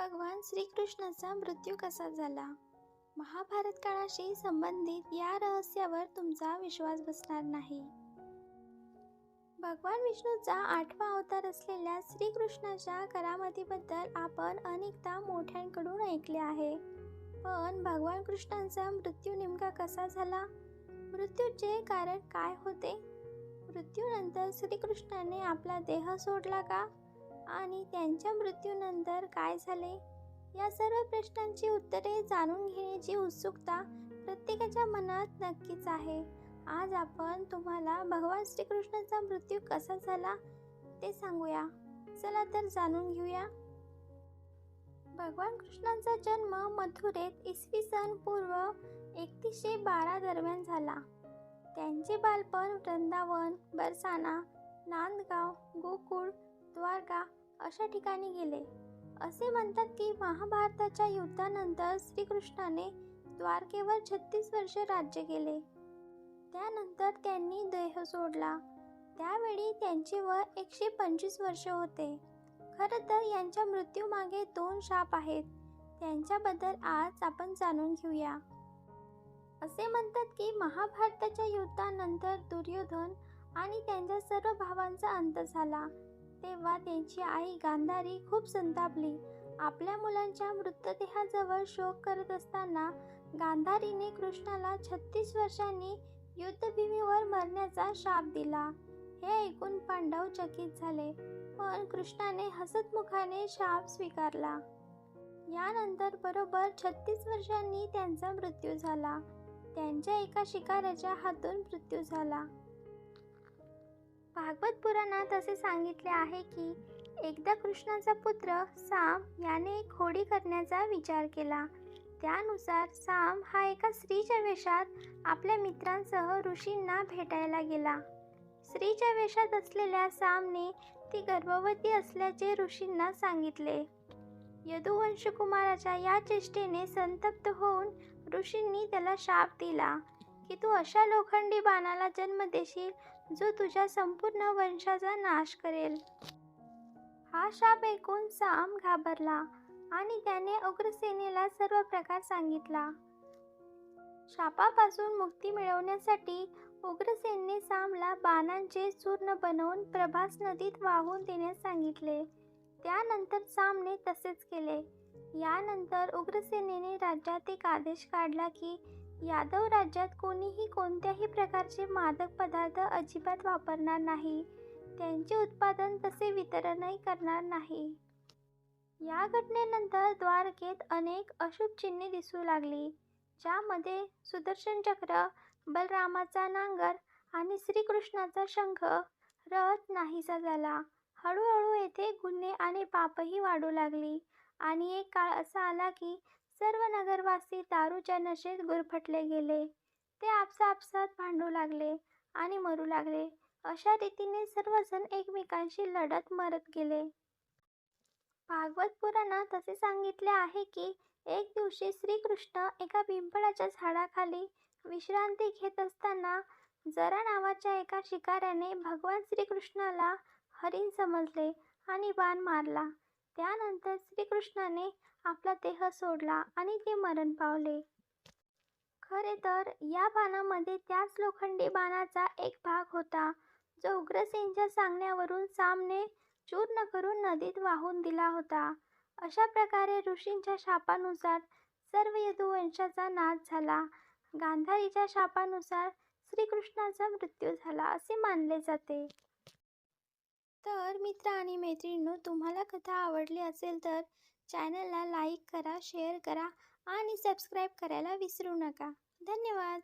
भगवान श्रीकृष्णाचा मृत्यू कसा झाला? महाभारत काळाशी संबंधित या रहस्यावर तुमचा विश्वास बसणार नाही. भगवान विष्णूचा आठवा अवतार असलेल्या श्रीकृष्णाच्या करामतीबद्दल आपण अनेकदा मोठ्यांकडून ऐकले आहे. पण भगवान कृष्णांचा मृत्यू नेमका कसा झाला? मृत्यूचे कारण काय होते? मृत्यूनंतर श्रीकृष्णाने आपला देह सोडला का? आणि त्यांच्या मृत्यूनंतर काय झाले? या सर्व प्रश्नांची उत्तरे जाणून घेण्याची उत्सुकता प्रत्येकाच्या मनात नक्कीच आहे. आज आपण तुम्हाला भगवान श्रीकृष्णाचा मृत्यू कसा झाला ते सांगूया. चला तर जाणून घेऊया. भगवान कृष्णांचा जन्म मथुरेत इसवी सन पूर्व एकतीसशे बारा दरम्यान झाला. त्यांचे बालपण वृंदावन बरसाना नांदगाव गोकुळ द्वारका अशा ठिकाणी गेले. असे म्हणतात की महाभारताच्या युद्धानंतर श्रीकृष्णाने द्वारकेवर छत्तीस वर्ष राज्य केले. त्यानंतर त्यांनी देह सोडला. त्यावेळी त्यांचे वय एकशे पंचवीस वर्ष होते. खरं तर यांच्या मृत्यूमागे दोन शाप आहेत. त्यांच्याबद्दल आज आपण जाणून घेऊया. असे म्हणतात की महाभारताच्या युद्धानंतर दुर्योधन आणि त्यांच्या सर्व भावांचा अंत झाला. तेव्हा त्यांची आई गांधारी खूप संतापली. आपल्या मुलांच्या मृतदेहाजवळ शोक करत असताना गांधारीने कृष्णाला छत्तीस वर्षांनी युद्धभूमीवर मरण्याचा शाप दिला. हे ऐकून पांडव चकित झाले पण कृष्णाने हसतमुखाने शाप स्वीकारला. यानंतर बरोबर छत्तीस वर्षांनी त्यांचा मृत्यू झाला. त्यांच्या एका शिकाऱ्याच्या हातून मृत्यू झाला. भागवत पुराणात असे सांगितले आहे की एकदा कृष्णाचा पुत्र साम याने एक होडी करण्याचा विचार केला. त्यानुसार साम हा एका स्त्रीच्या वेशात आपल्या मित्रांसह ऋषींना भेटायला गेला. स्त्रीच्या वेशात असलेल्या सामने ती गर्भवती असल्याचे ऋषींना सांगितले. यदुवंशकुमाराच्या या चेष्टेने संतप्त होऊन ऋषींनी त्याला शाप दिला की तू अशा लोखंडी बाणाला जन्म देशील जो तुझ्या संपूर्ण वंशाचा नाश करेल. हा शाप ऐकून साम घाबरला आणि त्याने उग्रसेनेला सर्व प्रकार सांगितला. शापापासून मुक्ती मिळवण्यासाठी उग्रसेनने सामला बाणांचे चूर्ण बनवून प्रभास नदीत वाहून देण्यास सांगितले. त्यानंतर सामने तसेच केले. यानंतर उग्रसेनेने राज्यात एक आदेश काढला की यादव राज्यात कोणीही कोणत्याही प्रकारचे मादक पदार्थ अजिबात वापरणार नाही. त्यांचे उत्पादन तसे वितरणही करणार नाही. या घटनेनंतर द्वारकेत अनेक अशुभ चिन्हे दिसू लागली ज्यामध्ये सुदर्शन चक्र बलरामाचा नांगर आणि श्रीकृष्णाचा शंख रथ नाहीसा झाला. हळूहळू येथे गुन्हे आणि पापही वाढू लागली आणि एक काळ असा आला की सर्व नगरवासी दारूच्या नशेत गुरफटले गेले. ते आपसापसात भांडू लागले आणि मरू लागले. अशा रीतीने सर्वजण एकमेकांशी लढत मरत गेले. भागवत पुराणात असे सांगितले आहे की एक दिवशी श्रीकृष्ण एका पिंपळाच्या झाडाखाली विश्रांती घेत असताना जरा नावाच्या एका शिकाऱ्याने भगवान श्रीकृष्णाला हरिण समजले आणि बाण मारला. त्यानंतर श्रीकृष्णाने आपला देह सोडला आणि ते मरण पावले. खरे तर या बाणामध्ये त्याच लोखंडी बाणाचा एक भाग होता जो उग्रसेनच्या सांगण्यावरून सामने चूर्ण करून नदीत वाहून दिला होता. अशा प्रकारे ऋषींच्या शापानुसार सर्व यदुवंशाचा नाश झाला. गांधारीच्या शापानुसार श्रीकृष्णाचा मृत्यू झाला असे मानले जाते. मित्र आणि मैत्रिणींनो तुम्हाला कथा आवडली असेल तर चॅनलला लाईक करा शेअर करा आणि सबस्क्राईब करायला विसरू नका. धन्यवाद.